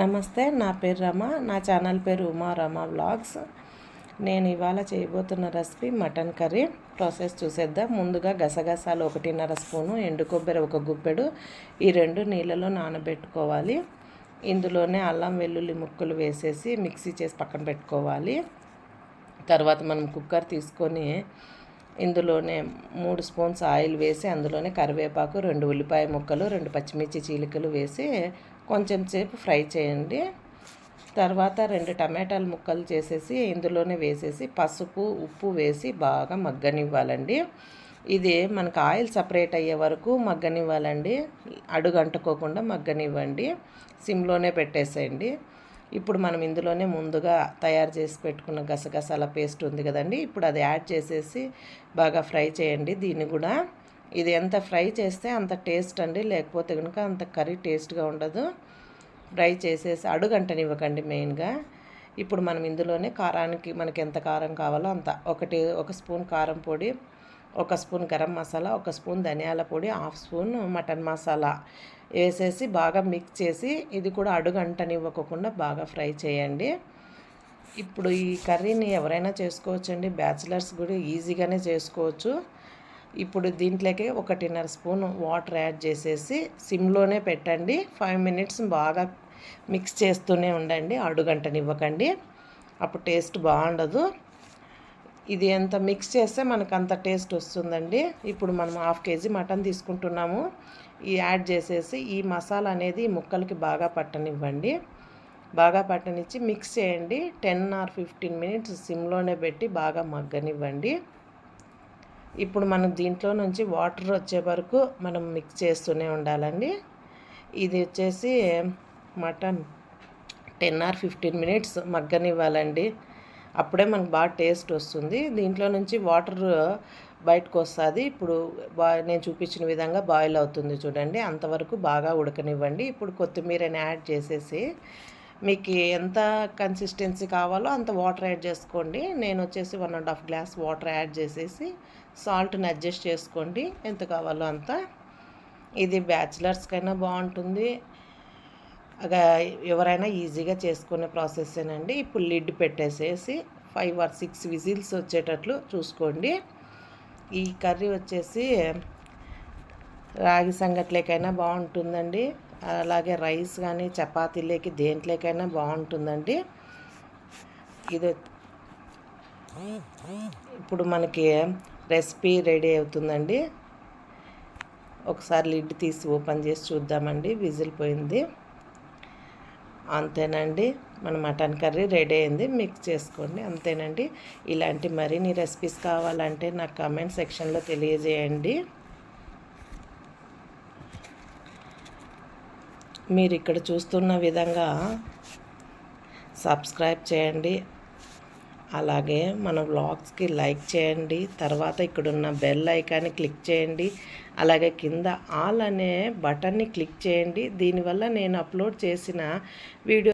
నమస్తే నా పేరు రమ. నా ఛానల్ పేరు ఉమా రమ వ్లాగ్స్. నేను ఇవాళ చేయబోతున్న రెసిపీ మటన్ కర్రీ. ప్రాసెస్ చూసేద్దాం. ముందుగా గసగసాలు ఒకటిన్నర స్పూను ఎండు కొబ్బరి ఒక గుప్పెడు. ఈ రెండు నీళ్ళలో నానబెట్టుకోవాలి. ఇందులోనే అల్లం వెల్లుల్లి ముక్కలు వేసేసి మిక్సీ చేసి పక్కన పెట్టుకోవాలి. తర్వాత మనం కుక్కర్ తీసుకొని ఇందులోనే మూడు స్పూన్స్ ఆయిల్ వేసి అందులోనే కరివేపాకు రెండు ఉల్లిపాయ ముక్కలు రెండు పచ్చిమిర్చి చీలికలు వేసి కొంచెం సేపు ఫ్రై చేయండి. తర్వాత రెండు టమాటాలు ముక్కలు చేసేసి ఇందులోనే వేసేసి పసుపు ఉప్పు వేసి బాగా మగ్గనివ్వాలండి. ఇది మనకు ఆయిల్ సపరేట్ అయ్యే వరకు మగ్గనివ్వాలండి. అడుగంటుకోకుండా మగ్గనివ్వండి. సిమ్లోనే పెట్టేసేయండి. ఇప్పుడు మనం ఇందులోనే ముందుగా తయారు చేసి పెట్టుకున్న గసగసాల పేస్ట్ ఉంది కదండి. ఇప్పుడు అది యాడ్ చేసేసి బాగా ఫ్రై చేయండి దీన్ని కూడా. ఇది ఎంత ఫ్రై చేస్తే అంత టేస్ట్ అండి లేకపోతే కనుక అంత కర్రీ టేస్ట్గా ఉండదు. ఫ్రై చేసేసి అడుగంటనివ్వకండి మెయిన్గా. ఇప్పుడు మనం ఇందులోనే కారానికి మనకి ఎంత కారం కావాలో అంత. ఒకటి ఒక స్పూన్ కారం పొడి ఒక స్పూన్ గరం మసాలా ఒక స్పూన్ ధనియాల పొడి హాఫ్ స్పూన్ మటన్ మసాలా వేసేసి బాగా మిక్స్ చేసి ఇది కూడా అడుగంటనివ్వకుండా బాగా ఫ్రై చేయండి. ఇప్పుడు ఈ కర్రీని ఎవరైనా చేసుకోవచ్చండి బ్యాచిలర్స్ కూడా ఈజీగానే చేసుకోవచ్చు. ఇప్పుడు దీంట్లోకి ఒకటిన్నర స్పూన్ వాటర్ యాడ్ చేసేసి సిమ్లోనే పెట్టండి. ఫైవ్ మినిట్స్ బాగా మిక్స్ చేస్తూనే ఉండండి. అడుగంటనివ్వకండి. అప్పుడు టేస్ట్ బాగుండదు. ఇది ఎంత మిక్స్ చేస్తే మనకు అంత టేస్ట్ వస్తుందండి. ఇప్పుడు మనం హాఫ్ కేజీ మటన్ తీసుకుంటున్నాము. ఈ యాడ్ చేసేసి ఈ మసాలా అనేది ముక్కలకి బాగా పట్టనివ్వండి. బాగా పట్టనిచ్చి మిక్స్ చేయండి. టెన్ ఆర్ ఫిఫ్టీన్ మినిట్స్ సిమ్లోనే పెట్టి బాగా మగ్గనివ్వండి. ఇప్పుడు మనం దీంట్లో నుంచి వాటర్ వచ్చే వరకు మనం మిక్స్ చేస్తూనే ఉండాలండి. ఇది వచ్చేసి mutton ten or fifteen minutes మగ్గనివ్వాలండి. అప్పుడే మనకు బాగా టేస్ట్ వస్తుంది. దీంట్లో నుంచి వాటర్ బయటకు వస్తుంది. ఇప్పుడు బా నేను చూపించిన విధంగా బాయిల్ అవుతుంది చూడండి. అంతవరకు బాగా ఉడకనివ్వండి. ఇప్పుడు కొత్తిమీరని యాడ్ చేసేసి మీకు ఎంత కన్సిస్టెన్సీ కావాలో అంత వాటర్ యాడ్ చేసుకోండి. నేను వచ్చేసి one and half glass water add చేసేసి సాల్ట్ని అడ్జస్ట్ చేసుకోండి. ఎంత కావాలో అంత. ఇది బ్యాచిలర్స్కైనా బాగుంటుంది. ఎవరైనా ఈజీగా చేసుకునే ప్రాసెస్సేనండి ఇప్పుడు లిడ్ పెట్టేసేసి ఫైవ్ ఆర్ సిక్స్ విజిల్స్ వచ్చేటట్లు చూసుకోండి. ఈ కర్రీ వచ్చేసి రాగి సంగట్లేకైనా బాగుంటుందండి. అలాగే రైస్ కానీ చపాతీలేకి దేంట్లోకైనా బాగుంటుందండి. ఇది ఇప్పుడు మనకి రెసిపీ రెడీ అవుతుందండి. ఒకసారి లిడ్ తీసి ఓపెన్ చేసి చూద్దామండి. విజిల్ పోయింది. అంతేనండి. మన మటన్ కర్రీ రెడీ అయింది. మిక్స్ చేసుకోండి. అంతేనండి. ఇలాంటి మరిన్ని రెసిపీస్ కావాలంటే నాకు కామెంట్ సెక్షన్లో తెలియజేయండి. మీరు ఇక్కడ చూస్తున్న విధంగా సబ్స్క్రైబ్ చేయండి. అలాగే మన వ్లాగ్స్కి లైక్ చేయండి. తర్వాత ఇక్కడున్న బెల్ ఐకాన్ని క్లిక్ చేయండి. అలాగే కింద ఆల్ అనే బటన్ని క్లిక్ చేయండి. దీనివల్ల నేను అప్లోడ్ చేసిన వీడియో